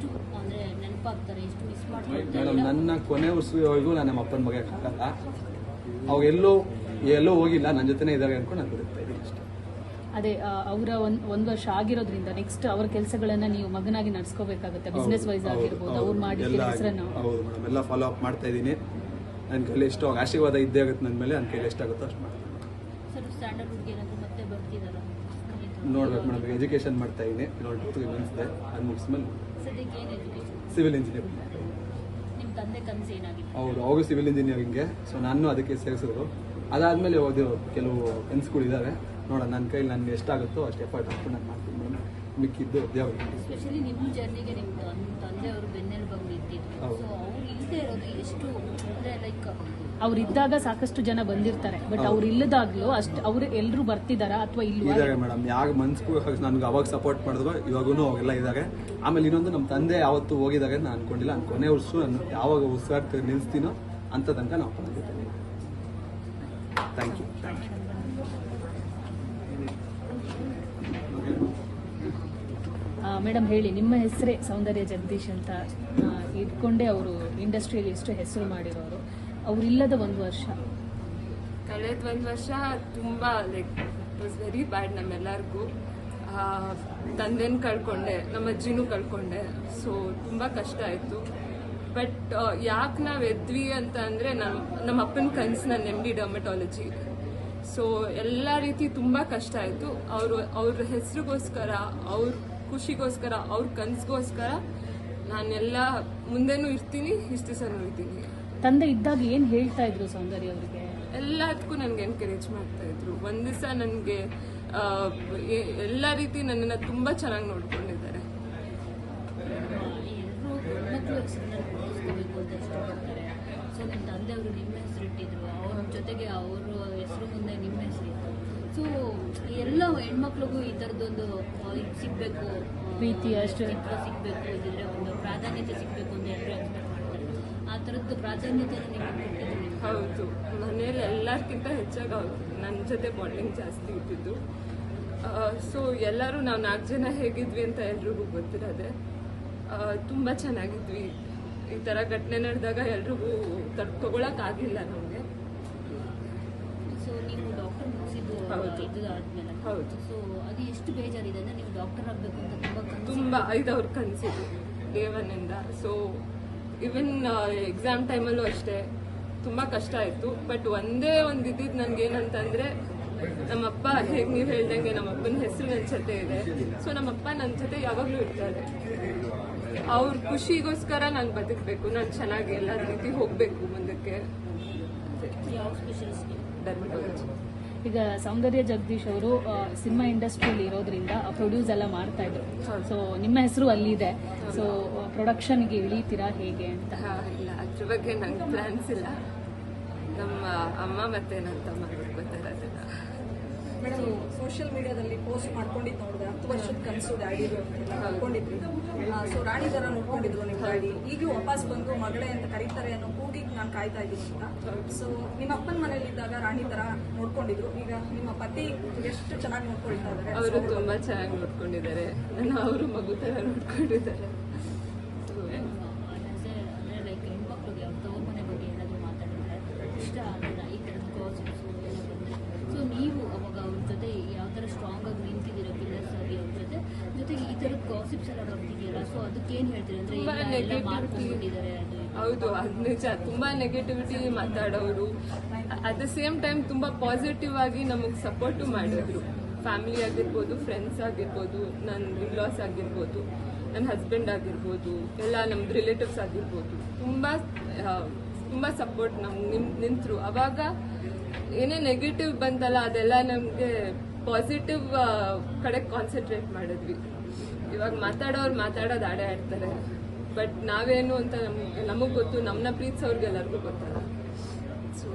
ಎಷ್ಟು ಅಂದ್ರೆ ನೆನಪಾಗ್ತಾರೆ ಎಷ್ಟು ಮಿಸ್ ಮೇಡಮ್ ಮಾಡ್ತಾರೆ ನನ್ನ ಕೊನೆ ಉಸಿರಿವರೆಗೂ ನಾನು ನಮ್ಮ ಅಪ್ಪನ ಬಗ್ಗೆ ಹಾಕಲ್ಲ. ಅವಾಗ ಎಲ್ಲೋ ಎಲ್ಲೋ ಹೋಗಿಲ್ಲ ನನ್ನ ಜೊತೆನೇ ಇದ್ದಾರೆ ಅನ್ಕೊಂಡು ನಾನು ಬದುಕ್ತಾ ಇದ್ದೀನಿ ಅಷ್ಟೇ. ಅದೇ ಅವರ ಒಂದ್ ಒಂದ್ ವರ್ಷ ಆಗಿರೋದ್ರಿಂದ ನೆಕ್ಸ್ಟ್ ಅವರ ಕೆಲಸಗಳನ್ನ ನೀವು ಮಗನಾಗಿ ನಡ್ಸ್ಕೋಬೇಕಾಗುತ್ತೆ ಬಿಸ್ನೆಸ್ ವೈಸ್ ಆಗಿರ್ಬೋದು ಅವ್ರು ಮಾಡಿದ ಎಲ್ಲ ಹೆಸರನ್ನು ಹೌದು ಮೇಡಮ್ ಎಲ್ಲ ಫಾಲೋ ಅಪ್ ಮಾಡ್ತಾ ಇದ್ದೀನಿ. ನನ್ನ ಕೈಲಿ ಎಷ್ಟು ಆಶೀರ್ವಾದ ಇದ್ದೇ ಆಗುತ್ತೆ ನನ್ನ ಮೇಲೆ ನನ್ನ ಕೈಲಿ ಎಷ್ಟಾಗುತ್ತೋ ಅಷ್ಟು ಮಾಡ್ತೀನಿ. ಸರ್ ಸ್ಟ್ಯಾಂಡರ್ಡ್ಗೆ ಏನಾದ್ರು ಮತ್ತೆ ಬರ್ತಿದಾರ? ನೋಡ್ಬೇಕು ಮೇಡಮ್ ಎಜುಕೇಶನ್ ಮಾಡ್ತಾ ಇದ್ದೀನಿ. ಇನ್ನೊಂದು ಟೂ ತ್ರೀ ಅದು ಮುಗಿಸ್ಮೇಲೆ ಸದ್ಯಕ್ಕೆ ಏನು ಎಜುಕೇಶನ್ ಸಿವಿಲ್ ಇಂಜಿನಿಯರಿಂಗ್ ನಿಮ್ಮ ತಂದೆ ಕನಸು ಏನಾಗಿದೆ? ಅವರು ಅವರು ಸಿವಿಲ್ ಇಂಜಿನಿಯರಿಂಗ್ಗೆ ಸೊ ನಾನು ಅದಕ್ಕೆ ಸೇರಿಸಿದ್ರು ಅದಾದಮೇಲೆ ಓದಿರೋ ಕೆಲವು ಕನಸುಗಳಿದ್ದಾವೆ ನೋಡೋಣ ನನ್ನ ಕೈಲಿ ನನಗೆ ಎಷ್ಟಾಗುತ್ತೋ ಅಷ್ಟು ಎಫರ್ಟ್ ಹಾಕ್ಕೊಂಡು ನಾನು ಮಾಡ್ತೀನಿ. ಮಿಕ್ಕಿದ್ದು ದೇವರು ಎಸ್ಪೆಷಲಿ ನಿಮ್ಮ ಜರ್ನಿಗೆ ನಿಮ್ಮ ತಂದೆಯವರು ಬೆನ್ನೆಲುಬಾಗಿ ನಿಂತಿದ್ರು ಹೌದು. ಸೊ ಅವ್ರು ಇಲ್ಲದೆ ಇರೋದು ಎಷ್ಟು ಅಂದ್ರೆ ಲೈಕ್ ಅವ್ರಿದ್ದಾಗ ಸಾಕಷ್ಟು ಜನ ಬಂದಿರ್ತಾರೆ. ಬಟ್ ಅವ್ರು ಇಲ್ಲದಾಗ್ಲೂ ಅಷ್ಟು ಅವ್ರು ಎಲ್ರು ಬರ್ತಿದಾರಾ ಅಥವಾ ಇಲ್ವಾ? ಇದ್ದಾರೆ ಮೇಡಮ್. ಯಾವ ಮನ್ಸ್ಗೂ ನನ್ಗೆ ಅವಾಗ ಸಪೋರ್ಟ್ ಮಾಡಿದ್ರು ಇವಾಗೂ ಅವಾಗೆಲ್ಲ ಇದ್ದಾರೆ ಆಮೇಲೆ ಇನ್ನೊಂದು ನಮ್ಮ ತಂದೆ ಯಾವತ್ತು ಹೋಗಿದಾಗ ನಾನು ಅನ್ಕೊಂಡಿಲ್ಲ. ನಾನು ಕೊನೆ ವರ್ಷ ನಾನು ಯಾವಾಗ ಉಸಿರಾಡ್ತ ನಿಲ್ಸ್ತೀನೋ ಅಂತ ತನಕ ನಾವು ಬಂದಿದ್ದೇನೆ thank you thank you madam ಹೇಳಿ, ನಿಮ್ಮ ಹೆಸರೇ ಸೌಂದರ್ಯ ಜಗದೀಶ್ ಅಂತ ಇಟ್ಕೊಂಡೇ ಅವರು ಇಂಡಸ್ಟ್ರಿಯಲ್ಲಿ ಎಷ್ಟು ಹೆಸರು ಮಾಡಿರೋರು. ಅವರಿಲ್ಲದ ಒಂದು ವರ್ಷ. ಕಳೆದ ಒಂದು ವರ್ಷ ತುಂಬ like it was very bad ನಮ್ಮೆಲ್ಲರಿಗೂ. ತಂದೆನ ಕಳ್ಕೊಂಡೆ, ನಮ್ಮ ಅಜ್ಜಿನೂ ಕಳ್ಕೊಂಡೆ. ಸೊ ತುಂಬ ಕಷ್ಟ ಆಯಿತು. ಬಟ್ ಯಾಕೆ ನಾವು ಎದ್ವಿ ಅಂತ ಅಂದರೆ ನಮ್ಮ ನಮ್ಮ ಅಪ್ಪನ ಕನ್ಸು ನನ್ನ ಎಂ ಡರ್ಮಟಾಲಜಿ ಸೊ ಎಲ್ಲ ರೀತಿ ತುಂಬ ಕಷ್ಟ ಆಯಿತು. ಅವರು, ಅವ್ರ ಹೆಸರಿಗೋಸ್ಕರ ಅವ್ರ ಖುಷಿಗೋಸ್ಕರ ಅವ್ರ ಕನಸಿಗೋಸ್ಕರ ನಾನೆಲ್ಲ ಮುಂದೆನು ಇರ್ತೀನಿ ಇಷ್ಟು ದಿವಸನೂ ಇರ್ತೀನಿ ತಂದೆ ಇದ್ದಾಗ ಏನ್ ಹೇಳ್ತಾ ಇದ್ರು ಸೌಂದರ್ಯ ಅವರಿಗೆ? ಎಲ್ಲದಕ್ಕೂ ನನಗೆ ಎನ್ಕರೇಜ್ ಮಾಡ್ತಾ ಇದ್ರು. ಒಂದ್ ದಿವಸ ನನಗೆ ಎಲ್ಲ ರೀತಿ ನನ್ನನ್ನು ತುಂಬಾ ಚೆನ್ನಾಗಿ ನೋಡ್ಕೊಂಡಿದ್ದಾರೆ. ಸೊ ನಿಮ್ಮ ತಂದೆಯವರು ನಿಮ್ಮ ಹೆಸರು ಇಟ್ಟಿದ್ರು. ಅವ್ರ ಜೊತೆಗೆ ಅವ್ರ ಹೆಸರು ಮುಂದೆ ನಿಮ್ಮ ಹೆಸರಿತ್ತು ಸೊ ಎಲ್ಲ ಹೆಣ್ಮಕ್ಳಿಗೂ ಈ ಥರದ್ದೊಂದು ಇದು ಸಿಗಬೇಕು ಪ್ರೀತಿ ಅಷ್ಟು. ಸಿಗಬೇಕು ಇದಿದ್ರೆ ಒಂದು ಪ್ರಾಧಾನ್ಯತೆ ಸಿಗಬೇಕು ಅಂತ ಎಲ್ಲರೂ ಎಕ್ಸ್ಪೆಕ್ಟ್ ಮಾಡ್ತಾರೆ. ಆ ಥರದ್ದು ಪ್ರಾಧಾನ್ಯತೆ ನಿಮಗೆ ಹೌದು. ಮನೆಯಲ್ಲಿ ಎಲ್ಲರಿಗಿಂತ ಹೆಚ್ಚಾಗಿ ಅವ್ರು ನನ್ನ ಜೊತೆ ಬಾಂಡಿಂಗ್ ಜಾಸ್ತಿ ಇದ್ದಿದ್ದು. ಸೊ ಎಲ್ಲರೂ ನಾವು ನಾಲ್ಕು ಜನ ಹೇಗಿದ್ವಿ ಅಂತ ಎಲ್ರಿಗೂ ಗೊತ್ತಿರೋದೆ ತುಂಬ ಚೆನ್ನಾಗಿದ್ವಿ. ಈ ಥರ ಘಟನೆ ನಡೆದಾಗ ಎಲ್ರಿಗೂ ತಡ್ಕೊಳಕ್ಕಾಗಿಲ್ಲ ನಮಗೆ ಸೊ ನೀವು ಡಾಕ್ಟರ್ ಮುಗಿಸಿದ್ದು ಹೌದು. ಸೊ ಅದು ಎಷ್ಟು ಬೇಜಾರಿದೆ ಅಂದ್ರೆ ನೀವು ಡಾಕ್ಟರ್ ಆಗಬೇಕು ಅಂತ ತುಂಬಾ ಕನಸು. ತುಂಬ ಐದವ್ರ ಕನಸಿದ್ದು ದೇವನಿಂದ. ಸೊ ಇವನ್ ಎಕ್ಸಾಮ್ ಟೈಮಲ್ಲೂ ಅಷ್ಟೇ. ತುಂಬ ಕಷ್ಟ ಆಯಿತು. ಬಟ್ ಒಂದೇ ಒಂದು ಇದ್ದಿದ್ದು ನನಗೇನಂತಂದರೆ ನಮ್ಮಪ್ಪ ಹೇಗೆ ನೀವು ಹೇಳ್ದಂಗೆ ನಮ್ಮಪ್ಪನ ಹೆಸರು ನನ್ನ ಜೊತೆ ಇದೆ. ಸೊ ನಮ್ಮಪ್ಪ ನನ್ನ ಜೊತೆ ಯಾವಾಗಲೂ ಇರ್ತಾರೆ. ಅವ್ರ ಖುಷಿಗೋಸ್ಕರ ನಾನು ಬದುಕಬೇಕು. ನಾನು ಚೆನ್ನಾಗಿ ಎಲ್ಲ ರೀತಿ ಹೋಗಬೇಕು ಮುಂದಕ್ಕೆ. ಯಾವ ಸ್ಪೆಷಲಿಸ್ಟ್ ಡರ್ಮಟಾಲಜಿ ಈಗ ಸೌಂದರ್ಯ ಜಗದೀಶ್ ಅವರು ಸಿನಿಮಾ ಇಂಡಸ್ಟ್ರಿಯಲ್ಲಿ ಇರೋದ್ರಿಂದ ಪ್ರೊಡ್ಯೂಸ್ ಎಲ್ಲ ಮಾಡ್ತಾ ಇದ್ರು. ಸೊ ನಿಮ್ಮ ಹೆಸರು ಅಲ್ಲಿದೆ. ಸೊ ಪ್ರೊಡಕ್ಷನ್ಗೆ ಇಳಿತೀರಾ ಹೇಗೆ ಅಂತ? ಇಲ್ಲ. ಅದ್ರ ಬಗ್ಗೆ ನಂಗೆ ಪ್ಲಾನ್ಸ್ ಇಲ್ಲ. ನಮ್ಮ ಅಮ್ಮ ಮತ್ತೆ ನನ್ನ ತಮ್ಮ ಅದನ್ನ ಮೇಡಮ್ ಸೋಷಿಯಲ್ ಮೀಡಿಯಾದಲ್ಲಿ ಪೋಸ್ಟ್ ಮಾಡ್ಕೊಂಡಿದ್ದು ನೋಡಿದ್ರೆ ಹತ್ತು ವರ್ಷದ ಕನಸು ಡ್ಯಾಡಿ ನೋಡ್ಕೊಂಡಿದ್ರಿ ಸೊ ರಾಣಿ ಥರ ನೋಡ್ಕೊಂಡಿದ್ರು ನಿಮ್ಮ ಡ್ಯಾಡಿ. ಈಗಲೂ ವಾಪಸ್ ಬಂದು ಮಗಳೇ ಅಂತ ಕರೀತಾರೆ ಅನ್ನೋ ಕೂಗಿಗೆ ನಾನು ಕಾಯ್ತಾ ಇದ್ದೀನಿ ಅಂತ. ಸೊ ನಿಮ್ಮ ಅಪ್ಪನ ಮನೇಲಿದ್ದಾಗ ರಾಣಿ ಥರ ನೋಡ್ಕೊಂಡಿದ್ರು. ಈಗ ನಿಮ್ಮ ಪತಿ ಎಷ್ಟು ಚೆನ್ನಾಗಿ ನೋಡ್ಕೊಳ್ತಾ ಇದ್ದಾರೆ? ಅವರು ತುಂಬಾ ಚೆನ್ನಾಗಿ ನೋಡ್ಕೊಂಡಿದ್ದಾರೆ. ಅವರು ಮಗು ತರ ನೋಡ್ಕೊಂಡಿದ್ದಾರೆ So, ಅಂದ್ರೆ ಲೈಕ್ ಹೆಣ್ಮಕ್ಳಿಗೆ ಅವ್ರ ತವ್ರ ಮನೆ ಬಗ್ಗೆ ಏನಾದರೂ ಮಾತಾಡಿದ್ರೆ ಇಷ್ಟ ಆಗಲ್ಲ ಈ ಥರದ ಗಾಸಿಪ್ಸು ಎಲ್ಲ ಬಂದರೆ ಸೊ ನೀವು ಅವಾಗ ಅವ್ರ ಜೊತೆ ಯಾವ ಥರ ಸ್ಟ್ರಾಂಗ್ ಆಗಿ ನಿಂತಿದ್ದೀರ ಪಿಲ್ಲರ್ಸ್ ಆಗಿ ಅವ್ರ ಜೊತೆ ಜೊತೆಗೆ ಈ ಥರದ ಗಾಸಿಪ್ಸ್ ಎಲ್ಲ ಬರ್ತಿದೆಯಲ್ಲ ಸೊ ಅದಕ್ಕೇನು ಹೇಳ್ತೀರಿ? ಅಂದರೆ ತುಂಬಾ ಇಲ್ಲ ಹೌದು ಅದು ನಿಜ. ತುಂಬಾ ನೆಗೆಟಿವಿಟಿ ಮಾತಾಡೋರು. ಅಟ್ ದ ಸೇಮ್ ಟೈಮ್ ತುಂಬಾ ಪಾಸಿಟಿವ್ ಆಗಿ ನಮಗೆ ಸಪೋರ್ಟು ಮಾಡಿದ್ರು. ಫ್ಯಾಮಿಲಿ ಆಗಿರ್ಬೋದು ಫ್ರೆಂಡ್ಸ್ ಆಗಿರ್ಬೋದು ನನ್ನ ಇನ್ಲಾಸ್ ಆಗಿರ್ಬೋದು ನನ್ನ ಹಸ್ಬೆಂಡ್ ಆಗಿರ್ಬೋದು ಎಲ್ಲ ನಮ್ದು ರಿಲೇಟಿವ್ಸ್ ಆಗಿರ್ಬೋದು. ತುಂಬ ತುಂಬ ಸಪೋರ್ಟ್ ನಮ್ಗೆ ನಿಮ್ ನಿಂತರು. ಅವಾಗ ಏನೇ ನೆಗೆಟಿವ್ ಬಂತಲ್ಲ ಅದೆಲ್ಲ ನಮಗೆ ಪಾಸಿಟಿವ್ ಕಡೆ ಕಾನ್ಸಂಟ್ರೇಟ್ ಮಾಡಿದ್ವಿ. ಇವಾಗ ಮಾತಾಡೋರು ಮಾತಾಡೋದು ಆಡೇ ಆಡ್ತಾರೆ. ಬಟ್ ನಾವೇನು ಅಂತ ನಮ್ಗೆ, ನಮಗೆ ಗೊತ್ತು ನಮ್ಮನ್ನ ಪ್ರೀತಿಸೋರ್ಗೆಲ್ಲರಿಗೂ ಗೊತ್ತಲ್ಲ. ಸೊ